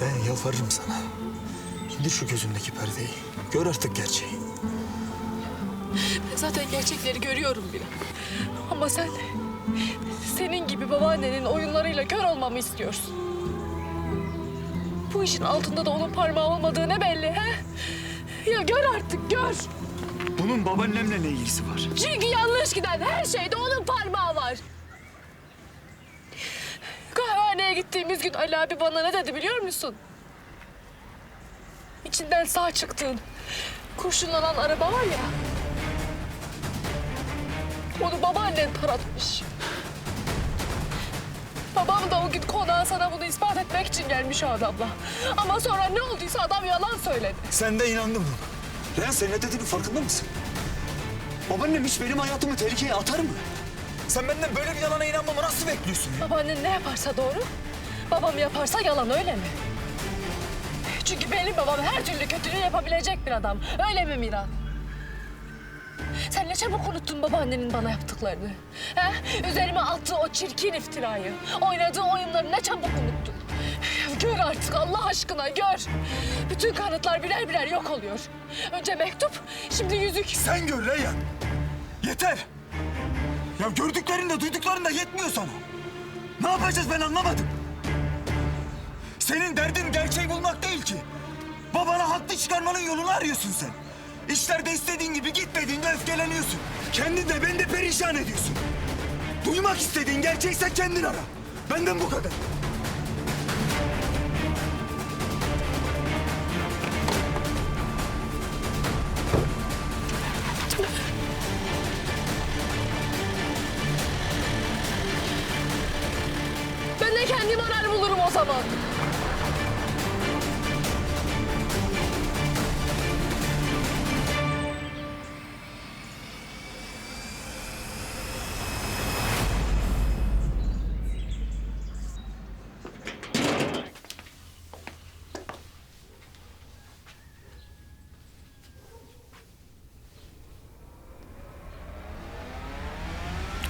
Reyhan yalvarırım sana. İndir şu gözündeki perdeyi. Gör artık gerçeği. Ben zaten gerçekleri görüyorum bile. Ama sen senin gibi babaannenin oyunlarıyla kör olmamı istiyorsun. Bu işin altında da onun parmağı olmadığı ne belli he? Ya gör artık gör. Bunun babaannemle ne ilgisi var? Çünkü yanlış giden her şeyde onun parmağı var. Gittiğimiz gün Ali abi bana ne dedi biliyor musun? İçinden sağ çıktığın, kurşunlanan araba var ya. Onu babaannen taratmış. Babam da o gün konağa sana bunu ispat etmek için gelmiş o adamla. Ama sonra ne olduysa adam yalan söyledi. Sen de inandın buna. Reyhan sen ne dediğinin farkında mısın? Babaannem hiç benim hayatımı tehlikeye atar mı? Sen benden böyle bir yalana inanmamı nasıl bekliyorsun ya? Babaannen ne yaparsa doğru, babam yaparsa yalan öyle mi? Çünkü benim babam her türlü kötülüğü yapabilecek bir adam. Öyle mi Miran? Sen ne çabuk unuttun babaannenin bana yaptıklarını. He? Üzerime attığı o çirkin iftirayı, oynadığı oyunları ne çabuk unuttun. Gör artık Allah aşkına gör. Bütün kanıtlar birer birer yok oluyor. Önce mektup, şimdi yüzük. Sen gör Reyhan. Yeter. Ya gördüklerin de duydukların da yetmiyor sana. Ne yapacağız ben anlamadım. Senin derdin gerçeği bulmak değil ki. Babana haklı çıkarmanın yolunu arıyorsun sen. İşlerde istediğin gibi gitmediğinde öfkeleniyorsun. Kendin de beni de perişan ediyorsun. Duymak istediğin gerçekse kendin ara. Benden bu kadar. Arar bulurum o zaman.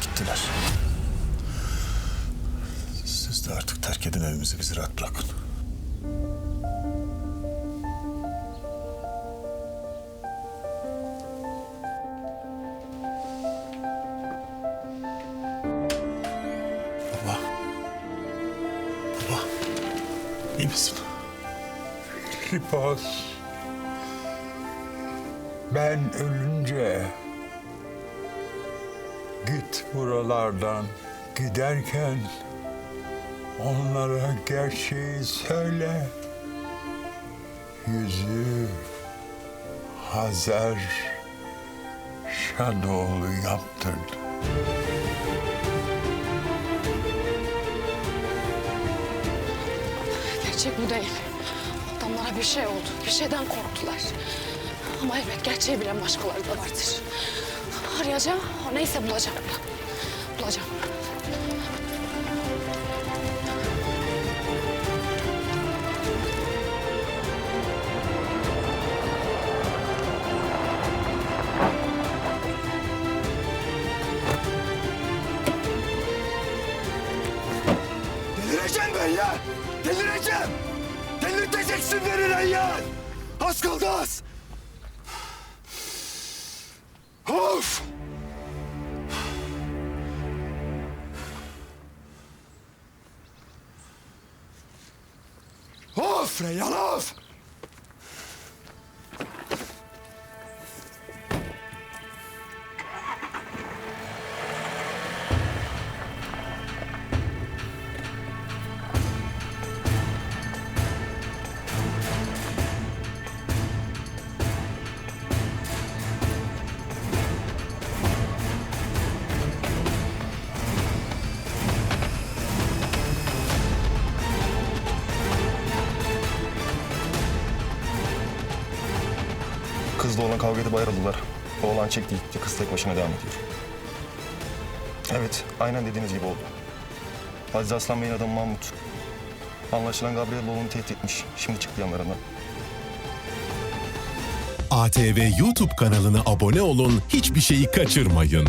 Gittiler. Siz artık terk edin evimizi bizi rahat bırakın. Baba. Baba. İyi misin? Sipos. Ben ölünce git buralardan giderken onlara gerçeği söyle. Yüzü Hazar Şadoğlu yaptırdı. Gerçek bu değil. Adamlara bir şey oldu. Bir şeyden korktular. Ama elbet gerçeği bilen başkaları da vardır. Arayacağım. Neyse bulacağım. Bulacağım. Delireceğim ben ya! Delireceğim! Delirteceksin beni Reyyan! Az kaldı az! Of! Of Reyyan of! Kızla olan kavga edip ayrıldılar. Oğlan çekti gitti. Kız tek başına devam ediyor. Evet, aynen dediğiniz gibi oldu. Aziz Aslan Bey'in adamı Mahmut. Anlaşılan Gabriel oğlunu tehdit etmiş. Şimdi çıktı yanlarına. ATV YouTube kanalına abone olun, hiçbir şeyi kaçırmayın.